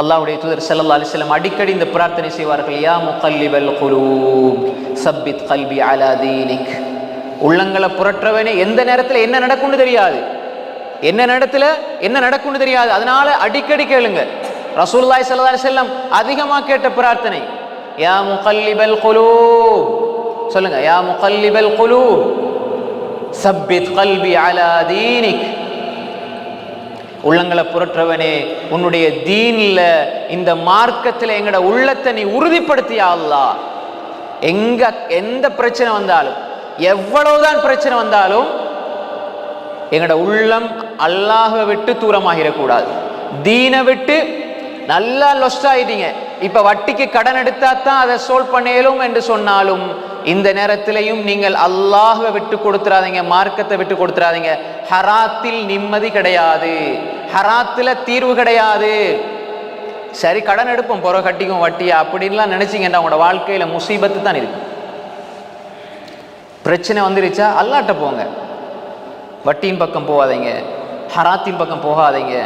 அல்லாவுடைய தூதர் செல்லல்லா அலி செல்லம் அடிக்கடி இந்த பிரார்த்தனை செய்வார்கள் யா முகல்லிபல் குலூப் சப்பித் கல்வி அலாதீனிக் உள்ளங்களை புரட்டுறவனே எந்த நேரத்தில் என்ன நடக்கும்னு தெரியாது. என்ன நேரத்தில் என்ன நடக்கும்னு தெரியாது. அதனால அடிக்கடி கேளுங்க. ரசூல்லாய் ஸல்லல்லாஹு செல்லம் அதிகமாக கேட்ட பிரார்த்தனை யா முகல்லிபல் குலூப். சொல்லுங்க யா முகல்லிபல் குலூப் சப்பித் கல்வி அலாதீனிக் உள்ளங்களை புரட்டுறவனே உன்னுடைய தீன்ல இந்த மார்க்கத்தில் எங்கட உள்ளத்தை நீ உறுதிப்படுத்தியா எங்க எந்த பிரச்சனை வந்தாலும் எவ்வளவுதான் பிரச்சனை வந்தாலும் எங்களோட உள்ளம் அல்லாஹை விட்டு தூரமாகிடக்கூடாது. தீனை விட்டு நல்லா லொஸ்ட் ஆயிட்டீங்க. இப்ப வட்டிக்கு கடன் எடுத்தா தான் அதை சோல்வ் பண்ணேலும் என்று சொன்னாலும் இந்த நேரத்திலையும் நீங்கள் அல்லாஹுவை விட்டு கொடுத்துறாதீங்க மார்க்கத்தை விட்டு கொடுத்துறாதீங்க. ஹராத்தில் நிம்மதி கிடையாது. ஹராத்தில் தீர்வு கிடையாது. சரி கடன் எடுப்போம் புற கட்டிக்கும் வட்டியா அப்படின்லாம் நினைச்சிங்கன்னா உங்களோட வாழ்க்கையில் முசீபத்து தான் இருக்கு. பிரச்சனை வந்துருச்சா? அல்லாட்ட போங்க. வட்டியின் பக்கம் போகாதீங்க. ஹராத்தின் பக்கம் போகாதீங்க.